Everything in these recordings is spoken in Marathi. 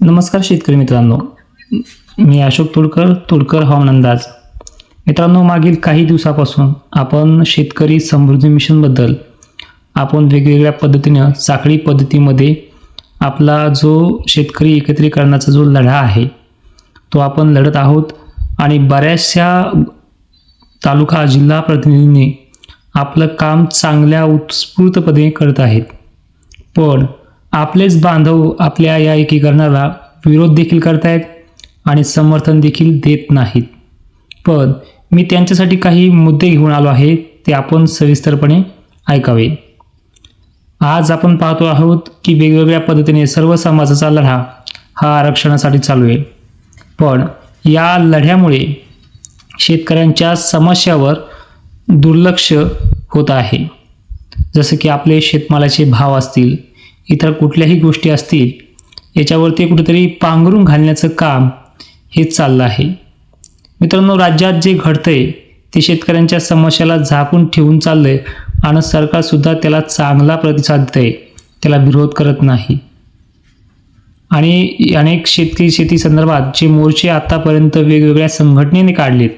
नमस्कार शेतकरी मित्रांनो. मी अशोक तुडकर तुडकर हवामान अंदाज. मित्रांनो मागील काही दिवसापासून आपण शेतकरी समृद्धी मिशनबद्दल आपण वेगवेगळ्या पद्धतीनं साखळी पद्धतीमध्ये आपला जो शेतकरी एकत्रीकरणाचा जो लढा आहे तो आपण लढत आहोत आणि बऱ्याचशा तालुका जिल्हा प्रतिनिधींनी आपलं काम चांगल्या उत्स्फूर्तपणे करत आहेत. पण आपलेच बांधव आपल्या या एकीकरणाला विरोध देखील करतायत आणि समर्थन देखील देत नाहीत. पण मी त्यांच्यासाठी काही मुद्दे घेऊन आलो आहे ते आपण सविस्तरपणे ऐकावे. आज आपण पाहतो आहोत की वेगवेगळ्या पद्धतीने सर्व समाजाचा लढा हा आरक्षणासाठी चालू आहे. पण या लढ्यामुळे शेतकऱ्यांच्या समस्यावर दुर्लक्ष होत आहे. जसं की आपले शेतमालाचे भाव असतील इतर कुठल्याही गोष्टी असतील याच्यावरती कुठेतरी पांघरून घालण्याचं काम हे चाललं आहे. मित्रांनो राज्यात जे घडतंय ते शेतकऱ्यांच्या समस्याला झाकून ठेवून चाललंय आणि सरकारसुद्धा त्याला चांगला प्रतिसाद देते त्याला विरोध करत नाही. आणि अनेक शेतकरी शेती संदर्भात जे मोर्चे आतापर्यंत वेगवेगळ्या संघटनेने काढलेत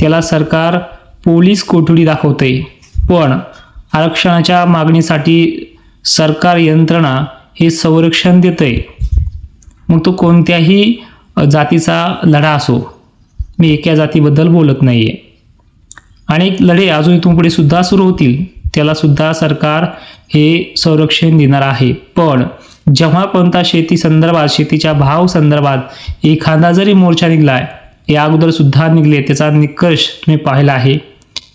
त्याला सरकार पोलीस कोठडी दाखवते पण आरक्षणाच्या मागणीसाठी सरकार यंत्रणा हे संरक्षण देते मग तो कोणत्याही जातीचा लढा असो मी एका जातीबद्दल बोलत नाही आहे अनेक लढे अजून इथून पुढे सुद्धा सुरू होतील त्यालासुद्धा सरकार हे संरक्षण देणार आहे. पण जेव्हा कोणता शेती संदर्भात शेतीच्या भाव संदर्भात एखादा जरी मोर्चा निघलाय या अगोदरसुद्धा निघले त्याचा निकष तुम्ही पाहिला आहे.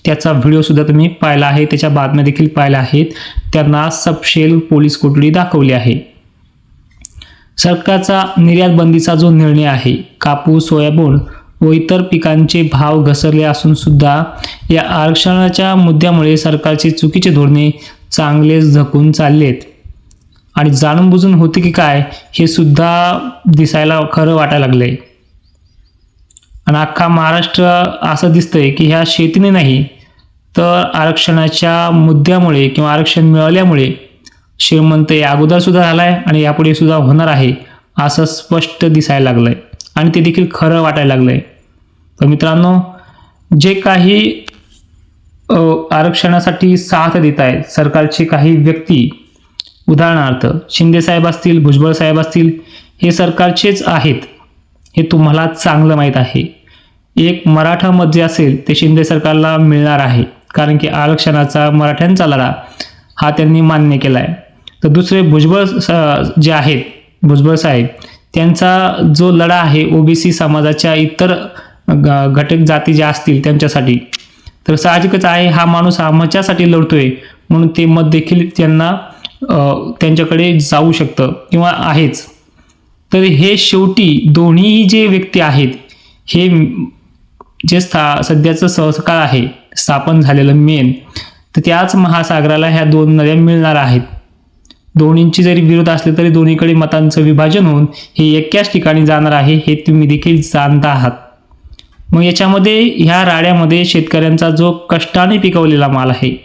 त्याचा व्हिडिओसुद्धा तुम्ही पाहिला आहे त्याच्या बातम्या देखील पाहिल्या आहेत. त्यांना सबशेल पोलीस कोठडी दाखवली आहे. सरकारचा निर्यात बंदीचा जो निर्णय आहे कापूस सोयाबीन व इतर पिकांचे भाव घसरले असून सुद्धा या आरक्षणाच्या मुद्द्यामुळे सरकारचे चुकीचे धोरणे चांगलेच झकून चाललेत. आणि जाणून बुजून होते की काय हे सुद्धा दिसायला खरं वाटायला लागलंय. आणि अख्खा महाराष्ट्र असं दिसतंय की ह्या शेतीने नाही तर आरक्षणाच्या मुद्द्यामुळे किंवा आरक्षण मिळाल्यामुळे श्रीमंत या अगोदरसुद्धा झाला आहे आणि यापुढे सुद्धा होणार आहे असं स्पष्ट दिसायला आहे आणि ते देखील खरं वाटायला आहे तर मित्रांनो जे काही आरक्षणासाठी साथ देत आहेत सरकारचे काही व्यक्ती उदाहरणार्थ शिंदे साहेब असतील भुजबळ साहेब असतील हे सरकारचेच आहेत हे तुम्हाला चांगलं माहीत आहे. एक मराठा मत जे असेल ते शिंदे सरकारला मिळणार आहे. कारण की आरक्षणाचा मराठ्यांचा लढा हा त्यांनी मान्य केला आहे तर दुसरे भुजबळ स- जे आहेत भुजबळ साहेब त्यांचा जो लढा आहे ओबीसी समाजाच्या इतर ग- घटक जाती ज्या असतील त्यांच्यासाठी तर साहजिकच आहे हा माणूस आमच्यासाठी लढतोय म्हणून ते मत देखील त्यांना त्यांच्याकडे जाऊ शकतं किंवा आहेच. तर हे शेवटी दोन्ही जे व्यक्ती आहेत हे जे स्था सध्याचं संस्कार आहे स्थापन झालेलं मेन तर त्याच महासागराला ह्या दोन नद्या मिळणार आहेत. दोन्हींची जरी विरोध असले तरी दोन्हीकडे मतांचं विभाजन होऊन हे एकाच ठिकाणी जाणार आहे हे तुम्ही देखील जाणता आहात. मग याच्यामध्ये ह्या राड्यामध्ये शेतकऱ्यांचा जो कष्टाने पिकवलेला माल आहे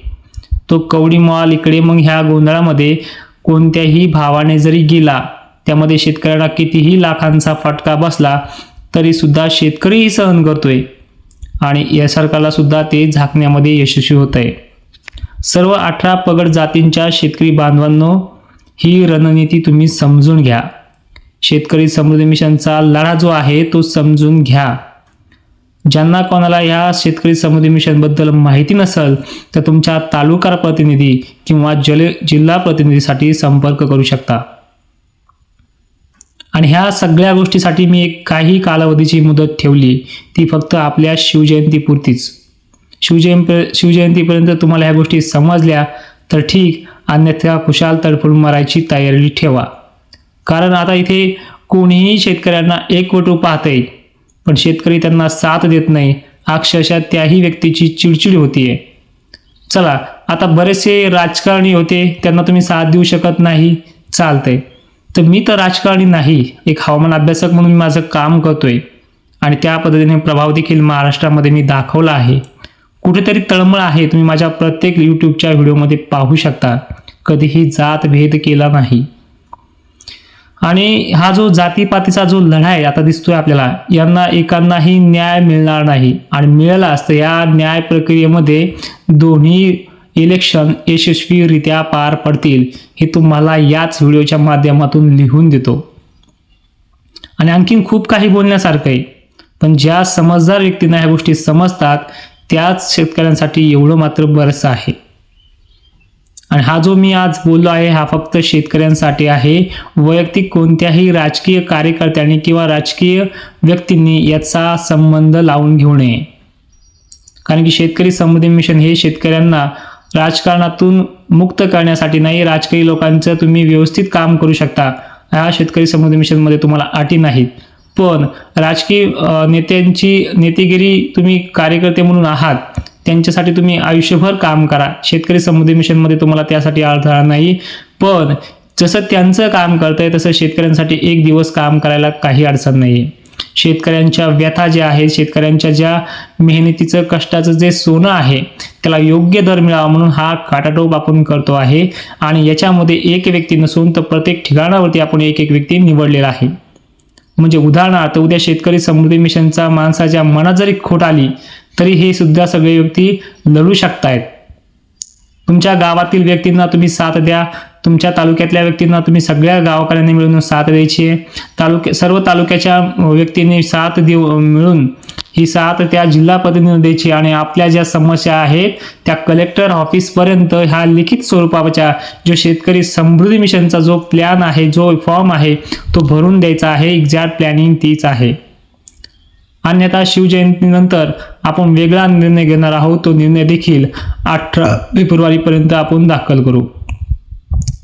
तो कवडी माल इकडे मग ह्या गोंधळामध्ये कोणत्याही भावाने जरी गेला त्यामध्ये शेतकऱ्यांना कितीही लाखांचा फटका बसला तरी सुद्धा शेतकरीही सहन करतोय. आणि या सरकारला सुद्धा ते झाकण्यामध्ये यशस्वी होत आहे. सर्व अठरा पगड जातींच्या शेतकरी बांधवांनो ही रणनीती तुम्ही समजून घ्या. शेतकरी समृद्धी मिशनचा लढा जो आहे तो समजून घ्या. ज्यांना कोणाला या शेतकरी समृद्धी मिशनबद्दल माहिती नसेल तर तुमच्या तालुका प्रतिनिधी किंवा जल जिल्हा प्रतिनिधीसाठी संपर्क करू शकता. आणि ह्या सगळ्या गोष्टीसाठी मी एक काही कालावधीची मुदत ठेवली. ती फक्त आपल्या शिवजयंतीपुरतीच. शिवजयंत शिवजयंतीपर्यंत तुम्हाला ह्या गोष्टी समजल्या तर ठीक अन्यथा खुशाल तडफडून मारायची तयारी ठेवा. कारण आता इथे कोणीही शेतकऱ्यांना एकवटू पाहते पण शेतकरी त्यांना साथ देत नाही. अक्षरशः त्याही व्यक्तीची चिडचिड होतीये. चला आता बरेचसे राजकारणी होते त्यांना तुम्ही साथ देऊ शकत नाही. चालतंय. तर मी तर राजकारणी नाही एक हवामान अभ्यासक म्हणून मी माझं काम करतोय. आणि त्या पद्धतीने प्रभाव देखील महाराष्ट्रामध्ये मी दाखवला आहे. कुठेतरी तळमळ आहे तुम्ही माझ्या प्रत्येक यूट्यूबच्या व्हिडिओमध्ये पाहू शकता. कधीही जात भेद केला नाही. आणि हा जो जातीपातीचा जो लढा आहे आता दिसतोय आपल्याला यांना एकांनाही न्याय मिळणार नाही. आणि मिळालाच तर या न्याय प्रक्रियेमध्ये दोन्ही इलेक्शन यशस्वीरित्या पार पडतील हे तुम्हाला याच व्हिडिओच्या माध्यमातून लिहून देतो. आणि आणखीन खूप काही बोलण्यासारखं आहे. पण ज्या समजदार व्यक्तींना ह्या गोष्टी समजतात त्याच शेतकऱ्यांसाठी एवढं मात्र बरंच आहे. आणि हा जो मी आज बोललो आहे हा फक्त शेतकऱ्यांसाठी आहे. वैयक्तिक कोणत्याही राजकीय कार्यकर्त्यांनी किंवा राजकीय व्यक्तींनी याचा संबंध लावून घेऊ नये. कारण की शेतकरी समृद्धी मिशन हे शेतकऱ्यांना राजकारणातून मुक्त करण्यासाठी नाही राजकीय लोकांचं तुम्ही व्यवस्थित काम करू शकता. ह्या शेतकरी समृद्धी मिशनमध्ये तुम्हाला अटी नाहीत. पण राजकीय नेत्यांची नेतेगिरी तुम्ही कार्यकर्ते म्हणून आहात. त्यांच्यासाठी तुम्ही आयुष्यभर काम करा. शेतकरी समृद्धी मिशनमध्ये तुम्हाला त्यासाठी अडथळा नाही. पण जसं त्यांचं काम करतंय तसं शेतकऱ्यांसाठी एक दिवस काम करायला काही अडचण नाही आहे शेतकऱ्यांच्या व्यथा ज्या आहेत शेतकऱ्यांच्या ज्या मेहनतीचं कष्टाचं जे सोनं आहे त्याला योग्य दर मिळावा म्हणून हा काटाटोप आपण करतो आहे. आणि याच्यामध्ये एक व्यक्ती नसून तर प्रत्येक ठिकाणावरती आपण एक एक व्यक्ती निवडलेला आहे. म्हणजे उदाहरणार्थ उद्या शेतकरी समृद्धी मिशनचा माणसाच्या मनात जरी खोट आली तरी हे सुद्धा सगळे व्यक्ती लढू शकतायत. तुमच्या गावातील व्यक्तींना तुम्ही साथ द्या तुमच्या तालुक्यातल्या व्यक्तींना तुम्ही सगळ्या गावकऱ्यांनी मिळून साथ द्यायची आहे. तालुक्या सर्व तालुक्याच्या व्यक्तींनी साथ देऊ मिळून ही साथ त्या जिल्हा प्रतिनिधी द्यायची आणि आपल्या ज्या समस्या आहेत त्या कलेक्टर ऑफिसपर्यंत ह्या लिखित स्वरूपाच्या जो शेतकरी समृद्धी मिशनचा जो प्लॅन आहे जो फॉर्म आहे तो भरून द्यायचा आहे. एक्झॅक्ट प्लॅनिंग तीच आहे. अन्यथा शिवजयंतीनंतर आपण वेगळा निर्णय घेणार आहोत. तो निर्णय देखील अठरा फेब्रुवारीपर्यंत आपण दाखल करू.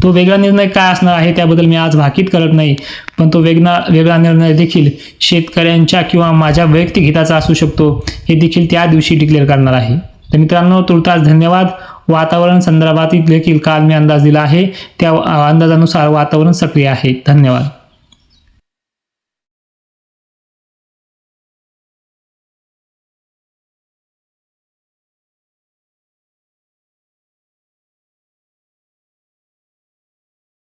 तो वेगळा निर्णय काय असणार आहे त्याबद्दल मी आज भाकीत करत नाही पण तो वेगळा वेगळा निर्णय देखील शेतकऱ्यांच्या किंवा माझ्या वैयक्तिक हिताचा असू शकतो हे देखील त्या दिवशी डिक्लेअर करणार आहे. तर मित्रांनो तुर्तास धन्यवाद. वातावरण संदर्भात देखील काल मी अंदाज दिला आहे त्या अंदाजानुसार वातावरण सक्रिय आहे. धन्यवाद.